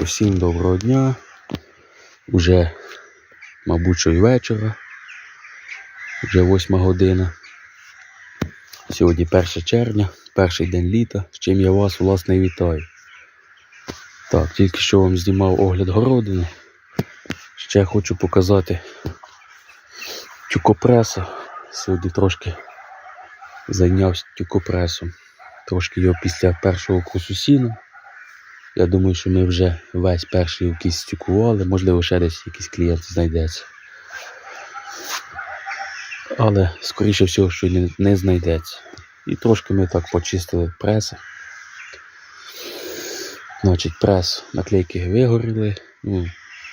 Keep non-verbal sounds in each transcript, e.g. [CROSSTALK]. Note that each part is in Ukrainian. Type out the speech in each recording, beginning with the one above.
Усім доброго дня. Уже, мабуть, що й вечора. Вже восьма година. Сьогодні 1 червня, перший день літа, з чим я вас власне вітаю. Так, тільки що вам знімав огляд городини. Ще хочу показати тюкопреса. Сьогодні трошки зайнявся тюкопресом. Трошки його після першого курсу сіна. Я думаю, що ми вже весь перший якийсь стюкували, можливо, ще десь якийсь клієнт знайдеться. Але, скоріше всього, що не, не знайдеться. І трошки ми так почистили преси. Значить, прес, наклейки вигоріли. Ну,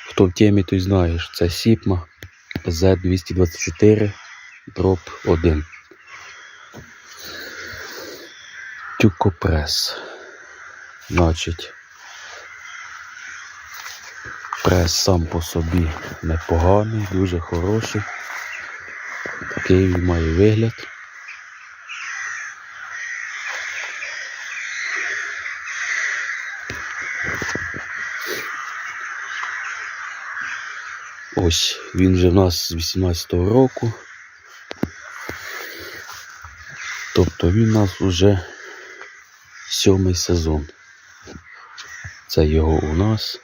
хто в темі, той знає, що це Сіпма Z224 дроп 1. Тюкопрес. Значить, прес сам по собі непоганий, дуже хороший. Такий він має вигляд. Ось він вже в нас з 18-го року. Тобто він у нас вже сьомий сезон. Це його у нас.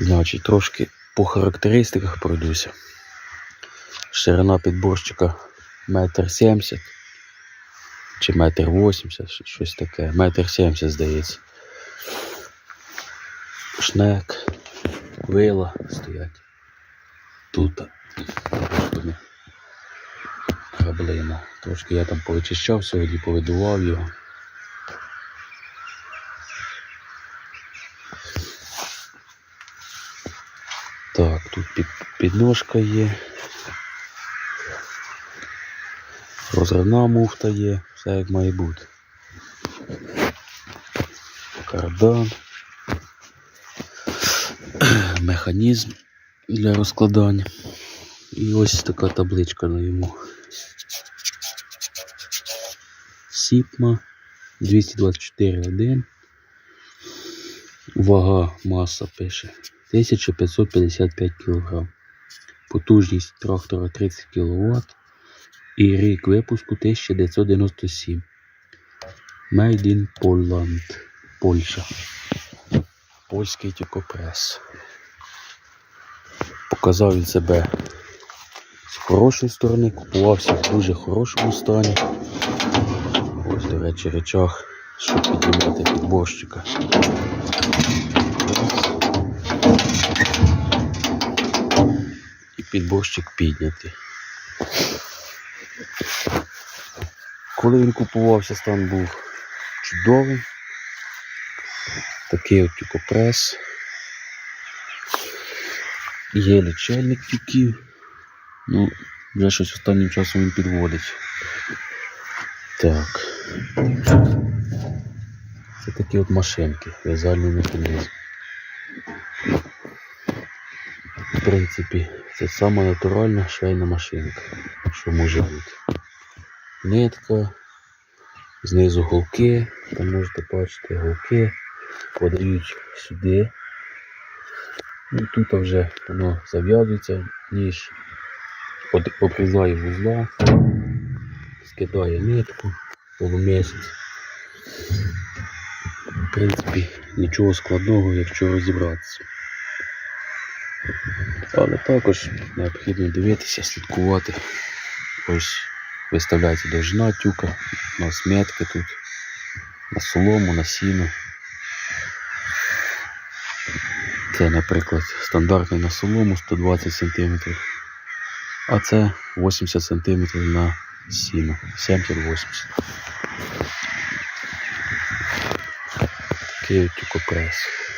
Значить, трошки по характеристиках пройдуся. Ширина підборщика метр сімдесят чи метр вісімдесят, щось таке. Метр сімдесят, здається. Шнек, вила стоять. Тут. Граблина. Трошки я там повичищав сьогодні, повидував його. Так, тут під, підножка є. Розривна муфта є, все як має бути. Кардан. [CLEARS THROAT] Механізм для розкладання. І ось така табличка на йому. Сіпма 224.1. Вага маса пише 1555 кг. Потужність трактора 30 кВт. І рік випуску 1997. Made in Poland. Польща. Польський тюкопрес. Показав він себе з хорошої сторони, купувався в дуже хорошому стані. Ось, до речі, речах, щоб піднімати підборщика. І підборщик піднятий. Коли він купувався, стан був чудовий. Такий от тюкопрес. Є лічильник тюків. Ну, вже щось останнім часом він підводить. Так. Це такі от машинки, в'язальний механізм. В принципі, це сама натуральна швейна машинка, що може бути. Нитка, знизу голки, там можете бачити голки, подають сюди. Ну, тут вже воно зав'язується, ніж обрізає вузла, скидає нитку, полумісяць. В принципі, нічого складного, якщо розібратися. Але також необхідно дивитися, слідкувати. Ось виставляється довжина тюка, у нас метки тут, на солому, на сіно. Це, наприклад, стандартний на солому 120 см, а це 80 см на сіно, 70-80. Такий тюкопрес.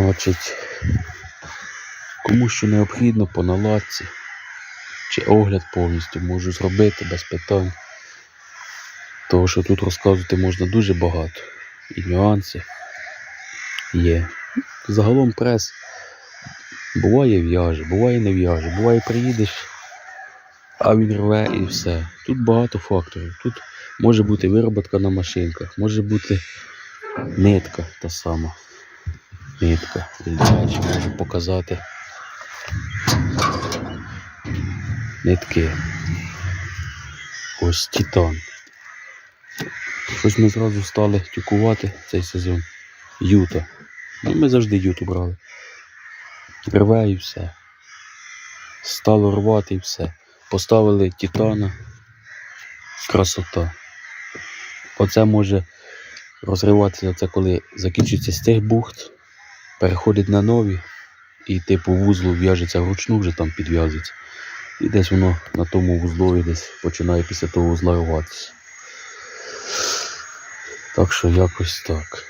Значить, кому що необхідно по наладці чи огляд повністю можу зробити без питань. Того, що тут розказувати можна дуже багато. І нюанси є. Загалом прес буває в'яже, буває не в'яже, буває приїдеш, а він рве і все. Тут багато факторів. Тут може бути вироботка на машинках, може бути нитка та сама. Нитка. І можу показати нитки. Ось титан. Щось ми зразу стали тюкувати цей сезон. Юта. Ну, ми завжди юту брали. Рве і все. Стало рвати і все. Поставили титана. Красота. Оце може розриватися, це коли закінчується з тих бухт, переходить на нові, і типу вузлу в'яжеться вручну, вже там підв'язується. І десь воно на тому вузлові десь починає після того вузла рватися. Так що якось так.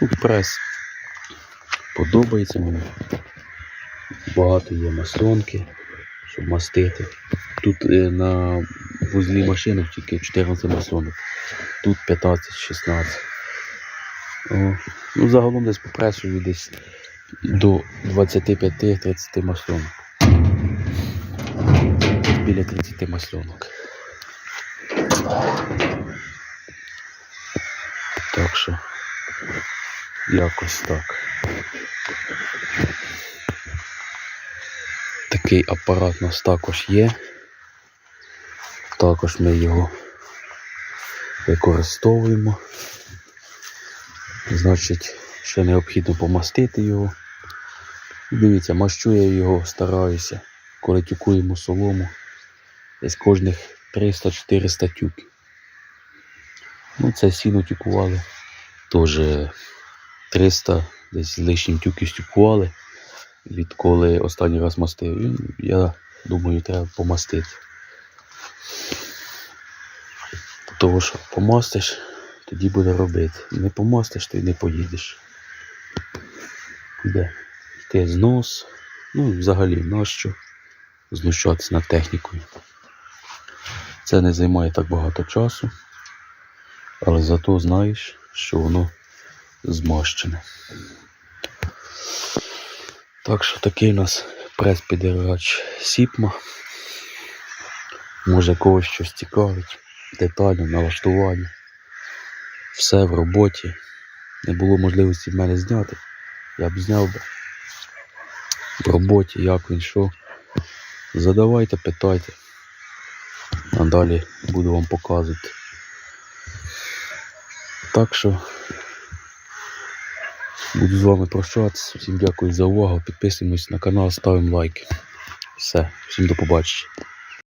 Ну, прес подобається мені. Багато є маслонки, щоб мастити. Тут е, на вузлі машини тільки 14 маслонок. Тут 15-16. Ну, загалом десь по пресу десь до 25-30 маслонок. Біля 30 маслонок. Так що якось так. Такий апарат у нас також є. Також ми його використовуємо. Значить, ще необхідно помастити його. Дивіться, мащу я його стараюся, коли тюкуємо солому. Десь кожних 300-400 тюків. Ну, це сіно тюкували. Теж 300 десь з лишнім тюків стюкували. Відколи останній раз мастив. І Я думаю, треба помастити. Того що помастиш, тоді буде робити. Не помастиш, то й не поїдеш. Де? Йти знос. Ну взагалі нащо знущатися над технікою. Це не займає так багато часу, але зато знаєш, що воно змащене. Так що такий у нас прес-підергач Сіпма. Може когось щось цікавить, детально, налаштування. Все в роботі. Не було можливості в мене зняти. Я б зняв би. В роботі, як він що. Задавайте, питайте. А далі буду вам показувати. Так що буду з вами прощатися. Всім дякую за увагу. Підписуємось на канал, ставимо лайки. Все, всім до побачення.